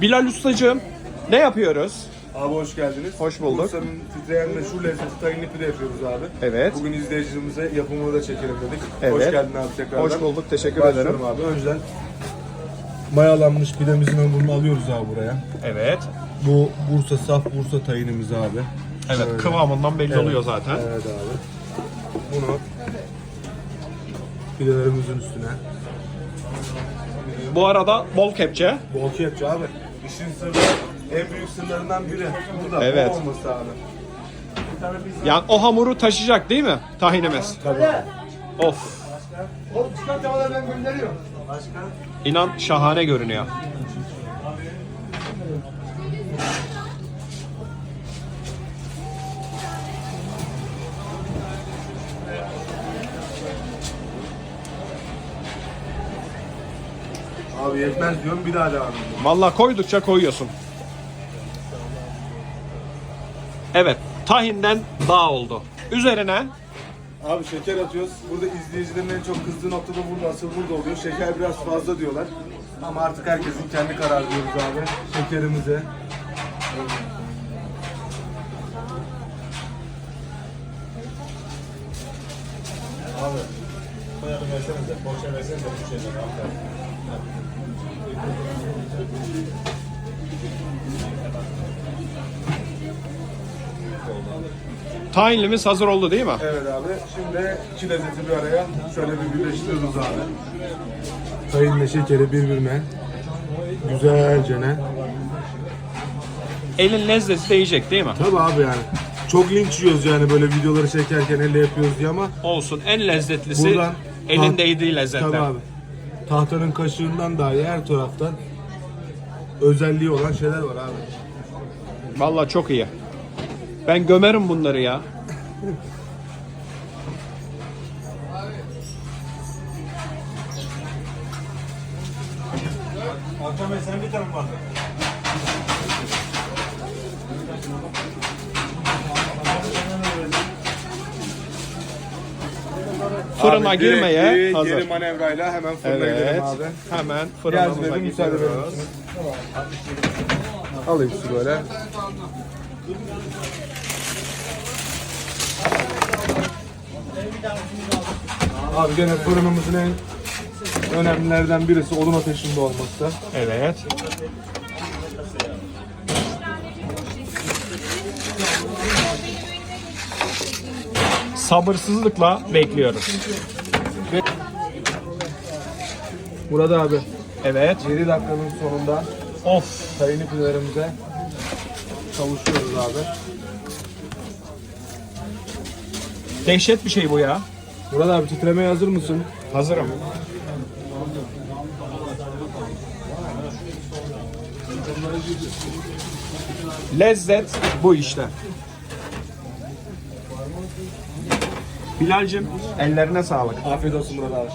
Bilal Ustacığım ne yapıyoruz? Abi hoş geldiniz. Hoş bulduk. Bursa'nın titreyen meşhur lezzeti tahinli pide yapıyoruz abi. Evet. Bugün izleyicilerimize yapımını da çekelim dedik. Evet. Hoş geldin abi tekrardan. Hoş bulduk, teşekkür Başlıyorum ederim. abi. Önceden mayalanmış pidemizin hamurunu alıyoruz abi buraya. Evet. Bu Bursa saf Bursa tahinimiz abi. Evet Şöyle. kıvamından belli Evet. oluyor zaten. Evet abi. Bunu pidelerimizin üstüne. Bu arada bol kepçe. Bol kepçe abi. İşin sırrı en büyük sırlarından biri. Burada Evet. olması abi. Yani o hamuru taşıyacak değil mi tahinimiz? Tabii. Of. İnan şahane görünüyor. Abi yetmez diyorum bir daha devam ediyorum. Vallahi koydukça koyuyorsun. Evet, tahinden dağ oldu. Üzerine Abi şeker atıyoruz. Burada izleyicilerin en çok kızdığı nokta da burada asıl burada oluyor. Şeker biraz fazla diyorlar. Ama artık herkesin kendi kararı diyoruz abi. Şekerimize. Abi. Koyalım versenize. Poğaça versenize bu şeyden. tahinlimiz hazır oldu değil mi? Evet abi. Şimdi iki lezzeti bir araya şöyle bir birleştiriyoruz abi. Tahinle şekeri birbirine güzelce ne? Elin lezzeti değecek değil mi? Tabii abi yani. Çok linç yiyoruz yani böyle videoları çekerken elle yapıyoruz diye ama Olsun. En lezzetlisi buradan elin değdiği lezzetler. Tabii abi. Tahtanın kaşığından dahi her taraftan özelliği olan şeyler var abi. Vallahi çok iyi. Ben gömerim bunları ya. Bey sen bir tane var. Fırına girmeye hazır. Geri manevrayla hemen fırına Evet. gidelim abi. Hemen fırınımıza gidiyoruz. Alayım su böyle. Abi gene fırınımızın en önemlilerden birisi odun ateşinde olması. Evet. Sabırsızlıkla bekliyoruz. Burada abi Evet. 7 dakikanın sonunda Of. tayin pidelerimize kavuşuyoruz abi. Dehşet bir şey bu ya. Burada abi titremeye hazır mısın? Hazırım. Lezzet bu işte. Bilal'cim ellerine sağlık. Afiyet olsun burada abi.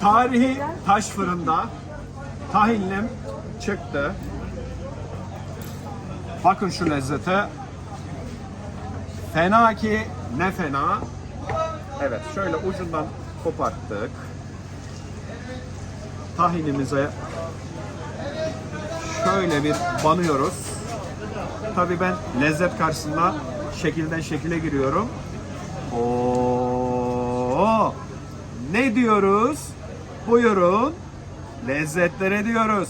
Tarihi taş fırında tahinlim çıktı. Bakın şu lezzete. Fena ki ne fena. Evet şöyle ucundan koparttık. Tahinimize şöyle bir banıyoruz. Tabii ben lezzet karşısında şekilden şekile giriyorum. Oo! Ne diyoruz? Buyurun. Lezzetlere diyoruz.